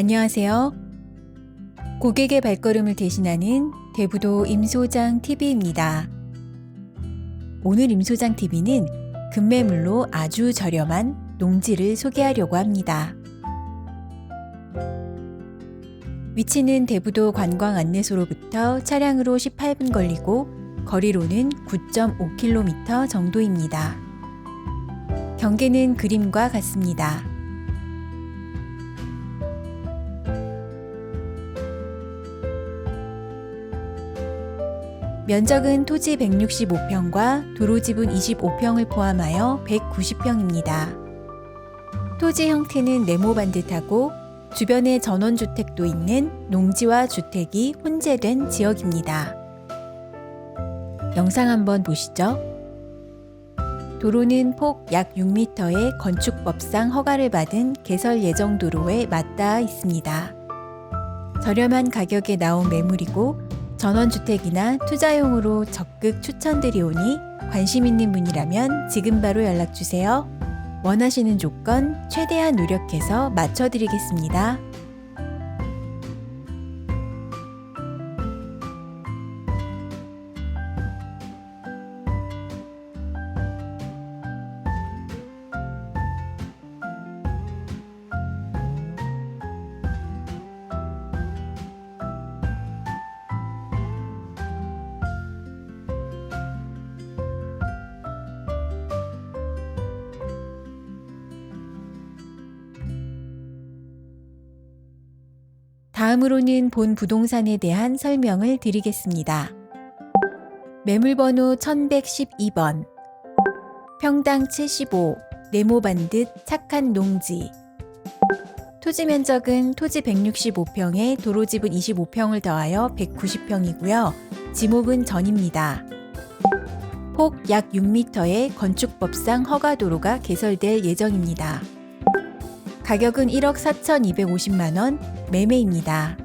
안녕하세요. 고객의 발걸음을 대신하는 대부도 임소장 TV입니다. 오늘 임소장 TV는 급매물로 아주 저렴한 농지를 소개하려고 합니다. 위치는 대부도 관광 안내소로부터 차량으로 18분 걸리고 거리로는 9.5km 정도입니다. 경계는 그림과 같습니다. 면적은 토지 165평과 도로 지분 25평을 포함하여 190평입니다. 토지 형태는 네모반듯하고 주변에 전원주택도 있는 농지와 주택이 혼재된 지역입니다. 영상 한번 보시죠. 도로는 폭 약 6m의 건축법상 허가를 받은 개설 예정 도로에 맞닿아 있습니다. 저렴한 가격에 나온 매물이고 전원주택이나 투자용으로 적극 추천드리오니 관심 있는 분이라면 지금 바로 연락주세요. 원하시는 조건 최대한 노력해서 맞춰드리겠습니다. 다음으로는 본 부동산에 대한 설명을 드리겠습니다. 매물번호 1112번, 평당 75, 네모 반듯 착한 농지. 토지 면적은 토지 165평에 도로 지분 25평을 더하여 190평이고요. 지목은 전입니다. 폭 약 6m의 건축법상 허가 도로가 개설될 예정입니다. 가격은 1억 4,250만 원 매매입니다.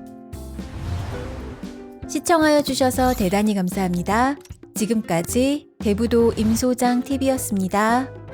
시청하여 주셔서 대단히 감사합니다. 지금까지 대부도 임소장 TV였습니다.